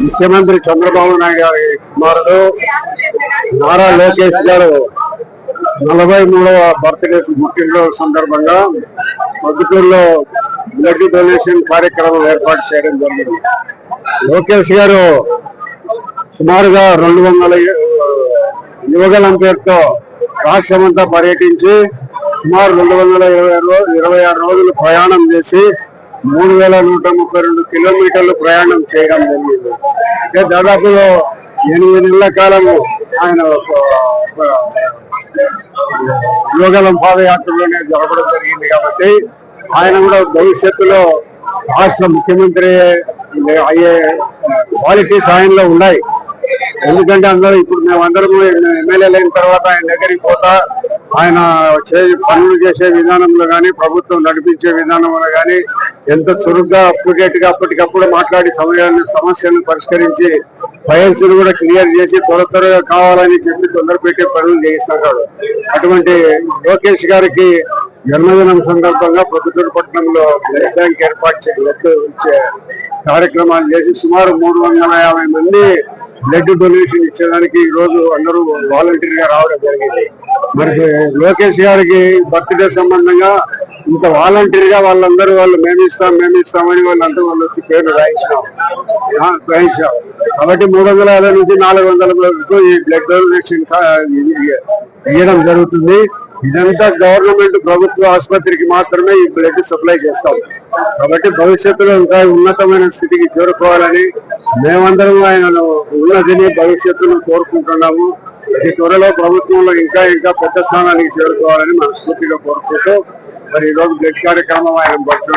ముఖ్యమంత్రి చంద్రబాబు నాయుడు గారి కుమారుడు నారా లోకేష్ గారు నలభై మూడవ బర్త్డే పుట్టినరోజు సందర్భంగా మద్దుటూరులో బ్లడ్ డొనేషన్ కార్యక్రమం ఏర్పాటు చేయడం జరిగింది. లోకేష్ గారు సుమారుగా రెండు వందల యువగలం పేరుతో రాష్ట్రమంతా పర్యటించి సుమారు రెండు వందల ఇరవై ఇరవై ఆరు రోజులు ప్రయాణం చేసి మూడు వేల నూట ముప్పై రెండు కిలోమీటర్లు ప్రయాణం చేయడం జరిగింది. అంటే దాదాపులో ఎనిమిది నెలల కాలము ఆయన యోగలం పాదయాత్రలోనే జరగడం జరిగింది కాబట్టి ఆయన కూడా భవిష్యత్తులో రాష్ట్ర ముఖ్యమంత్రి అయ్యే క్వాలిటీస్ ఆయనలో ఉన్నాయి. ఎందుకంటే అందరూ ఇప్పుడు మేమందరము ఎమ్మెల్యేలు అయిన తర్వాత ఆయన దగ్గరికి పోతా ఆయన చే పనులు చేసే విధానంలో కానీ ప్రభుత్వం నడిపించే విధానంలో కానీ ఎంత చురుగ్గా అప్డేట్గా అప్పటికప్పుడు మాట్లాడి సమయాన్ని సమస్యలను పరిష్కరించి ఫైల్స్ కూడా క్లియర్ చేసి త్వర త్వరగా కావాలని చెప్పి తొందర పెట్టే పనులు చేయిస్తున్నారు అటువంటి లోకేష్ గారికి జన్మదినం సందర్భంగా పొద్దుటూరు పట్టణంలో బ్లడ్ బ్యాంక్ ఏర్పాటు చేసి కార్యక్రమాలు చేసి సుమారు మూడు వందల యాభై మంది బ్లడ్ డొనేషన్ ఇచ్చేదానికి ఈ రోజు అందరూ వాలంటీర్గా రావడం జరిగింది. మరి లోకేష్ గారికి బర్త్డే సంబంధంగా ఇంత వాలంటీర్గా వాళ్ళందరూ వాళ్ళు మేమిస్తాం మేమిస్తామని వాళ్ళందరూ వాళ్ళంతా వాళ్ళు వచ్చి పేరు రాయించినాం. రాయించాం కాబట్టి మూడు వందల యాభై నుంచి నాలుగు వందల వరకు ఈ బ్లడ్ డొనేషన్ ఇవ్వడం జరుగుతుంది. ఇదంతా గవర్నమెంట్ ప్రభుత్వ ఆసుపత్రికి మాత్రమే ఈ బ్లడ్ సప్లై చేస్తాం. కాబట్టి భవిష్యత్తులో ఇంకా ఉన్నతమైన స్థితికి చేరుకోవాలని మేమందరం ఆయనను ఉన్నదిని భవిష్యత్తును కోరుకుంటున్నాము. ప్రతి త్వరలో ప్రభుత్వంలో ఇంకా ఇంకా పెద్ద స్థానానికి చేరుకోవాలని మనస్ఫూర్తిగా కోరుకుంటూ మరి ఈరోజు బ్లడ్ కార్యక్రమం ఆయన బట్టి